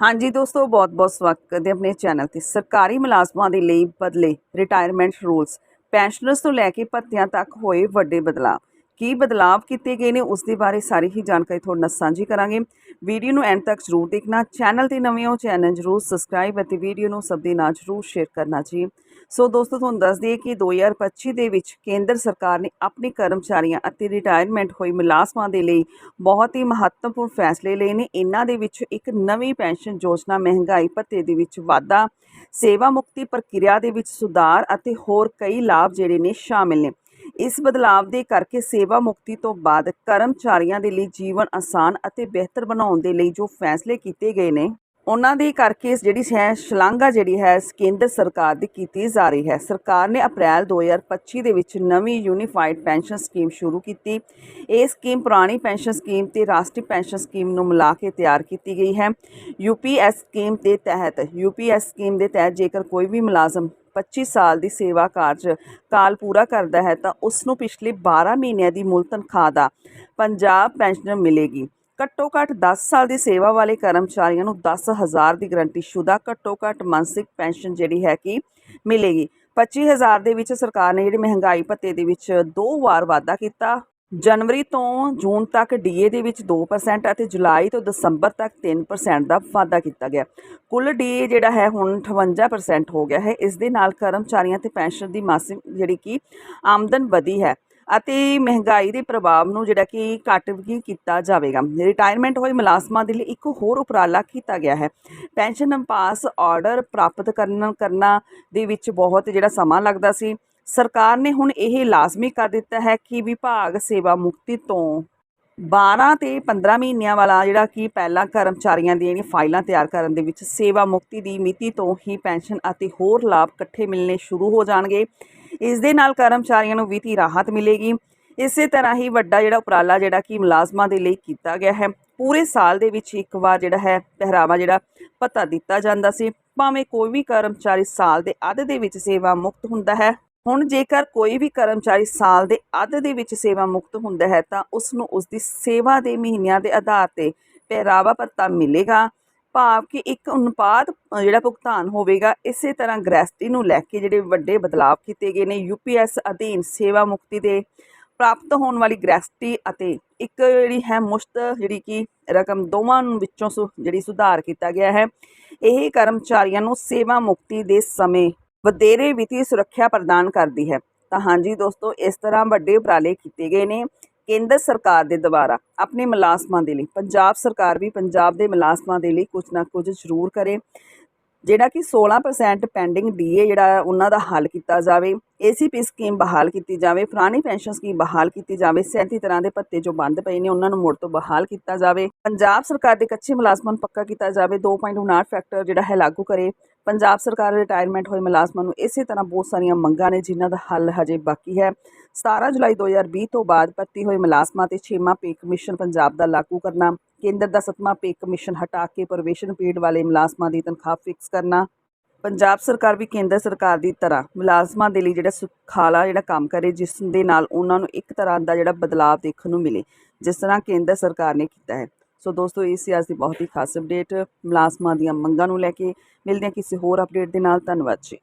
ਹਾਂਜੀ ਦੋਸਤੋ, ਬਹੁਤ-ਬਹੁਤ ਸਵਾਗਤ ਕਰਦੇ ਆਪਣੇ ਚੈਨਲ ਤੇ। ਸਰਕਾਰੀ ਮੁਲਾਜ਼ਮਾਂ ਦੇ ਲਈ ਬਦਲੇ ਰਿਟਾਇਰਮੈਂਟ ਰੂਲਸ ਪੈਨਸ਼ਨਰਸ ਤੋਂ ਲੈ ਕੇ ਭੱਤਿਆਂ ਤੱਕ ਹੋਏ ਵੱਡੇ ਬਦਲਾਅ। ਕੀ ਬਦਲਾਅ ਕੀਤੇ ਗਏ ਨੇ, ਉਸ ਦੇ ਬਾਰੇ ਸਾਰੀ ਹੀ ਜਾਣਕਾਰੀ ਤੁਹਾਡੇ ਨਾਲ ਸਾਂਝੀ ਕਰਾਂਗੇ। ਵੀਡੀਓ ਨੂੰ ਐਂਡ ਤੱਕ ਜ਼ਰੂਰ ਦੇਖਣਾ। ਚੈਨਲ ਤੇ ਨਵੇਂ ਹੋ, ਚੈਨਲ ਜ਼ਰੂਰ ਸਬਸਕ੍ਰਾਈਬ ਅਤੇ ਵੀਡੀਓ ਨੂੰ ਸਭ ਦੇ ਨਾਲ ਜ਼ਰੂਰ ਸ਼ੇਅਰ ਕਰਨਾ ਜੀ। ਸੋ ਦੋਸਤੋ, ਤੁਹਾਨੂੰ ਦੱਸ ਦਈਏ ਕਿ 2025 ਦੇ ਵਿੱਚ ਕੇਂਦਰ ਸਰਕਾਰ ਨੇ ਆਪਣੇ ਕਰਮਚਾਰੀਆਂ ਅਤੇ ਰਿਟਾਇਰਮੈਂਟ ਹੋਈ ਮੁਲਾਜ਼ਮਾਂ ਦੇ ਲਈ ਬਹੁਤ ਹੀ ਮਹੱਤਵਪੂਰਨ ਫੈਸਲੇ ਲਏ ਨੇ। ਇਹਨਾਂ ਦੇ ਵਿੱਚ ਇੱਕ ਨਵੀਂ ਪੈਨਸ਼ਨ ਯੋਜਨਾ ਮਹਿੰਗਾਈ ਭੱਤੇ ਦੇ ਵਿੱਚ ਵਾਧਾ, ਸੇਵਾ ਮੁਕਤੀ ਪ੍ਰਕਿਰਿਆ ਦੇ ਵਿੱਚ ਸੁਧਾਰ ਅਤੇ ਹੋਰ ਕਈ ਲਾਭ ਜਿਹੜੇ ਨੇ ਸ਼ਾਮਿਲ ਨੇ। ਇਸ ਬਦਲਾਵ ਦੇ ਕਰਕੇ ਸੇਵਾ ਮੁਕਤੀ ਤੋਂ ਬਾਅਦ ਕਰਮਚਾਰੀਆਂ ਦੇ ਲਈ ਜੀਵਨ ਆਸਾਨ ਅਤੇ ਬਿਹਤਰ ਬਣਾਉਣ ਦੇ ਲਈ ਜੋ ਫੈਸਲੇ ਕੀਤੇ ਗਏ ਨੇ ਉਹਨਾਂ ਦੇ ਕਰਕੇ ਇਸ ਜਿਹੜੀ ਹੈ ਸ਼ਲਾਘਾ ਜਿਹੜੀ ਹੈ ਕੇਂਦਰ ਸਰਕਾਰ ਦੀ ਕੀਤੀ ਜਾ ਰਹੀ ਹੈ। ਸਰਕਾਰ ਨੇ ਅਪ੍ਰੈਲ 2025 ਦੇ ਵਿੱਚ ਨਵੀਂ ਯੂਨੀਫਾਈਡ ਪੈਨਸ਼ਨ ਸਕੀਮ ਸ਼ੁਰੂ ਕੀਤੀ। ਇਹ ਸਕੀਮ ਪੁਰਾਣੀ ਪੈਨਸ਼ਨ ਸਕੀਮ ਤੇ ਰਾਸ਼ਟਰੀ ਪੈਨਸ਼ਨ ਸਕੀਮ ਨੂੰ ਮਿਲਾ ਕੇ ਤਿਆਰ ਕੀਤੀ ਗਈ ਹੈ। ਯੂਪੀਐਸ ਸਕੀਮ ਦੇ ਤਹਿਤ ਯੂਪੀਐਸ ਸਕੀਮ ਦੇ ਤਹਿਤ ਜੇਕਰ ਕੋਈ ਵੀ ਮੁਲਾਜ਼ਮ 25 ਸਾਲ ਦੀ ਸੇਵਾ ਕਾਰਜ ਕਾਲ ਪੂਰਾ ਕਰਦਾ ਹੈ ਤਾਂ ਉਸ ਨੂੰ ਪਿਛਲੇ 12 ਮਹੀਨਿਆਂ ਦੀ ਮੁੱਲ ਤਨਖਾਹ ਦਾ ਪੰਜਾਬ ਪੈਨਸ਼ਨ ਮਿਲੇਗੀ। ਘੱਟੋ ਘੱਟ 10 ਸਾਲ ਦੀ ਸੇਵਾ ਵਾਲੇ ਕਰਮਚਾਰੀਆਂ ਨੂੰ 10000 ਦੀ ਗਰੰਟੀ ਸ਼ੁਦਾ, ਘੱਟੋ ਘੱਟ ਮਾਨਸਿਕ ਪੈਨਸ਼ਨ ਜਿਹੜੀ ਹੈ ਕਿ ਮਿਲੇਗੀ। 25000 ਦੇ ਵਿੱਚ ਸਰਕਾਰ ਨੇ ਜਿਹੜੀ ਮਹਿੰਗਾਈ ਭੱਤੇ ਦੇ ਵਿੱਚ ਦੋ ਵਾਰ ਵਾਧਾ ਕੀਤਾ। ਜਨਵਰੀ ਤੋਂ ਜੂਨ ਤੱਕ ਡੀਏ ਦੇ ਵਿੱਚ 2% ਅਤੇ ਜੁਲਾਈ ਤੋਂ ਦਸੰਬਰ ਤੱਕ 3% ਦਾ ਵਾਧਾ ਕੀਤਾ ਗਿਆ। ਕੁੱਲ ਡੀਏ ਜਿਹੜਾ ਹੈ ਹੁਣ 58% ਹੋ ਗਿਆ ਹੈ। ਇਸ ਦੇ ਨਾਲ ਕਰਮਚਾਰੀਆਂ ਤੇ ਪੈਨਸ਼ਨ ਦੀ ਮਾਸਿਕ ਜਿਹੜੀ ਕਿ ਆਮਦਨ ਵਧੀ ਹੈ। ਅਤੇ ਮਹਿੰਗਾਈ ਦੇ ਪ੍ਰਭਾਵ ਨੂੰ ਜਿਹੜਾ ਕਿ ਘੱਟ ਵੀ ਕੀਤਾ ਜਾਵੇਗਾ। ਰਿਟਾਇਰਮੈਂਟ ਹੋਏ ਮੁਲਾਜ਼ਮਾਂ ਦੇ ਲਈ ਇੱਕ ਹੋਰ ਉਪਰਾਲਾ ਕੀਤਾ ਗਿਆ ਹੈ। ਪੈਨਸ਼ਨ ਪਾਸ ਆਰਡਰ ਪ੍ਰਾਪਤ ਕਰਨ, ਕਰਨਾ ਦੇ ਵਿੱਚ ਬਹੁਤ ਜਿਹੜਾ ਸਮਾਂ ਲੱਗਦਾ ਸੀ। ਸਰਕਾਰ ਨੇ ਹੁਣ ਇਹ ਲਾਜ਼ਮੀ ਕਰ ਦਿੱਤਾ ਹੈ ਕਿ ਵਿਭਾਗ ਸੇਵਾ ਮੁਕਤੀ ਤੋਂ 12 ਤੇ 15 ਮਹੀਨਿਆਂ ਵਾਲਾ ਜਿਹੜਾ ਕਿ ਪਹਿਲਾਂ ਕਰਮਚਾਰੀਆਂ ਦੀਆਂ ਜਿਹੜੀਆਂ ਫਾਈਲਾਂ ਤਿਆਰ ਕਰਨ ਦੇ ਵਿੱਚ ਸੇਵਾ ਮੁਕਤੀ ਦੀ ਮਿਤੀ ਤੋਂ ਹੀ ਪੈਨਸ਼ਨ ਅਤੇ ਹੋਰ ਲਾਭ ਇਕੱਠੇ ਮਿਲਣੇ ਸ਼ੁਰੂ ਹੋ ਜਾਣਗੇ। ਇਸ ਦੇ ਨਾਲ ਕਰਮਚਾਰੀਆਂ ਨੂੰ ਵਿੱਤੀ ਰਾਹਤ ਮਿਲੇਗੀ। ਇਸੇ ਤਰ੍ਹਾਂ ਹੀ ਵੱਡਾ ਜਿਹੜਾ ਉਪਰਾਲਾ ਜਿਹੜਾ ਕਿ ਮੁਲਾਜ਼ਮਾਂ ਦੇ ਲਈ ਕੀਤਾ ਗਿਆ ਹੈ। ਪੂਰੇ ਸਾਲ ਦੇ ਵਿੱਚ ਇੱਕ ਵਾਰ ਜਿਹੜਾ ਹੈ ਪਹਿਰਾਵਾ ਜਿਹੜਾ ਭੱਤਾ ਦਿੱਤਾ ਜਾਂਦਾ ਸੀ। ਭਾਵੇਂ ਕੋਈ ਵੀ ਕਰਮਚਾਰੀ ਸਾਲ ਦੇ ਅੱਧ ਦੇ ਵਿੱਚ ਸੇਵਾ ਮੁਕਤ ਹੁੰਦਾ ਹੈ, ਹੁਣ ਜੇਕਰ ਕੋਈ ਵੀ ਕਰਮਚਾਰੀ ਸਾਲ ਦੇ ਅੱਧ ਦੇ ਵਿੱਚ ਸੇਵਾ ਮੁਕਤ ਹੁੰਦਾ ਹੈ ਤਾਂ ਉਸ ਨੂੰ ਉਸ ਦੀ ਸੇਵਾ ਦੇ ਮਹੀਨਿਆਂ ਦੇ ਆਧਾਰ ਤੇ ਪਹਿਰਾਵਾ ਪੱਤਾ ਮਿਲੇਗਾ। ਭਾਵ ਕਿ ਇੱਕ ਅਨੁਪਾਤ ਜਿਹੜਾ ਭੁਗਤਾਨ ਹੋਵੇਗਾ, ਇਸੇ ਤਰ੍ਹਾਂ ਗ੍ਰੈਸਟੀ ਨੂੰ ਲੈ ਕੇ ਜਿਹੜੇ ਵੱਡੇ ਬਦਲਾਅ ਕੀਤੇ ਗਏ ਨੇ ਯੂਪੀਐਸ ਅਧੀਨ ਸੇਵਾ ਮੁਕਤੀ ਦੇ ਪ੍ਰਾਪਤ ਹੋਣ ਵਾਲੀ ਗ੍ਰੈਸਟੀ ਅਤੇ ਇੱਕ ਜਿਹੜੀ ਹੈ ਮੁਸ਼ਤ, ਜਿਹੜੀ ਕਿ ਰਕਮ ਦੋਵਾਂ ਵਿੱਚੋਂ ਸੁ- ਜਿਹੜੀ ਸੁਧਾਰ ਕੀਤਾ ਗਿਆ ਹੈ, ਇਹ ਕਰਮਚਾਰੀਆਂ ਨੂੰ ਸੇਵਾ ਮੁਕਤੀ ਦੇ ਸਮੇਂ ਵਧੇਰੇ ਵਿੱਤੀ ਸੁਰੱਖਿਆ ਪ੍ਰਦਾਨ ਕਰਦੀ ਹੈ। ਤਾਂ ਹਾਂਜੀ ਦੋਸਤੋ, ਇਸ ਤਰ੍ਹਾਂ ਵੱਡੇ ਉਪਰਾਲੇ ਕੀਤੇ ਗਏ ਨੇ। ਕੇਂਦਰ ਸਰਕਾਰ ਦੇ ਦੁਆਰਾ ਆਪਣੇ ਮੁਲਾਜ਼ਮਾਂ ਦੇ ਲਈ, ਪੰਜਾਬ ਸਰਕਾਰ ਵੀ ਪੰਜਾਬ ਦੇ ਮੁਲਾਜ਼ਮਾਂ ਦੇ ਲਈ ਕੁਝ ਨਾ ਕੁਝ ਜ਼ਰੂਰ ਕਰੇ, ਜਿਹੜਾ ਕਿ 16% ਪੈਂਡਿੰਗ ਡੀਏ ਜਿਹੜਾ ਉਹਨਾਂ ਦਾ ਹੱਲ ਕੀਤਾ ਜਾਵੇ। ਏਸੀਪੀ ਸਕੀਮ ਬਹਾਲ ਕੀਤੀ ਜਾਵੇ ਪੁਰਾਣੀ ਪੈਨਸ਼ਨ ਸਕੀਮ ਬਹਾਲ ਕੀਤੀ ਜਾਵੇ 37 ਤਰ੍ਹਾਂ ਦੇ ਭੱਤੇ ਜੋ ਬੰਦ ਪਏ ਨੇ, ਉਹਨਾਂ ਨੂੰ ਮੁੜ ਤੋਂ ਬਹਾਲ ਕੀਤਾ ਜਾਵੇ। ਪੰਜਾਬ ਸਰਕਾਰ ਦੇ ਕੱਚੇ ਮੁਲਾਜ਼ਮਾਂ ਨੂੰ ਪੱਕਾ ਕੀਤਾ ਜਾਵੇ। 2.59 ਫੈਕਟਰ ਜਿਹੜਾ ਹੈ ਲਾਗੂ ਕਰੇ। ਪੰਜਾਬ ਸਰਕਾਰ ਰਿਟਾਇਰਮੈਂਟ ਹੋਏ ਮੁਲਾਜ਼ਮਾਂ ਨੂੰ ਇਸੇ ਤਰ੍ਹਾਂ ਬਹੁਤ ਸਾਰੀਆਂ ਮੰਗਾਂ ਨੇ ਜਿਨ੍ਹਾਂ ਦਾ ਹੱਲ ਹਜੇ ਬਾਕੀ ਹੈ। 17 ਜੁਲਾਈ 2020 ਤੋਂ ਬਾਅਦ ਭਰਤੀ ਹੋਏ ਮੁਲਾਜ਼ਮਾਂ ਤੇ 6ਵਾਂ ਪੇ ਕਮਿਸ਼ਨ ਪੰਜਾਬ ਦਾ ਲਾਗੂ ਕਰਨਾ, ਕੇਂਦਰ ਦਾ 7ਵਾਂ ਪੇ ਕਮਿਸ਼ਨ ਹਟਾ ਕੇ ਪ੍ਰਵੇਸ਼ਨ ਪੀਰੀਅਡ ਵਾਲੇ ਮੁਲਾਜ਼ਮਾਂ ਦੀ ਤਨਖਾਹ ਫਿਕਸ ਕਰਨਾ ਪੰਜਾਬ ਸਰਕਾਰ ਵੀ ਕੇਂਦਰ ਸਰਕਾਰ ਦੀ ਤਰ੍ਹਾਂ ਮੁਲਾਜ਼ਮਾਂ ਦੇ ਲਈ ਜਿਹੜਾ ਸੁਖਾਲਾ ਜਿਹੜਾ ਕੰਮ ਕਰੇ, ਜਿਸ ਦੇ ਨਾਲ ਉਹਨਾਂ ਨੂੰ ਇੱਕ ਤਰ੍ਹਾਂ ਦਾ ਜਿਹੜਾ ਬਦਲਾਅ ਦੇਖਣ ਨੂੰ ਮਿਲੇ, ਜਿਸ ਤਰ੍ਹਾਂ ਕੇਂਦਰ ਸਰਕਾਰ ਨੇ ਕੀਤਾ ਹੈ। ਸੋ ਦੋਸਤੋ, ਇਹ ਸੀ ਅੱਜ ਦੀ ਬਹੁਤ ਹੀ ਖਾਸ ਅਪਡੇਟ ਮੁਲਾਜ਼ਮਾਂ ਦੀਆਂ ਮੰਗਾਂ ਨੂੰ ਲੈ ਕੇ ਮਿਲਦੇ ਹਾਂ ਕਿਸੇ ਹੋਰ ਅਪਡੇਟ ਦੇ ਨਾਲ। ਧੰਨਵਾਦ ਜੀ।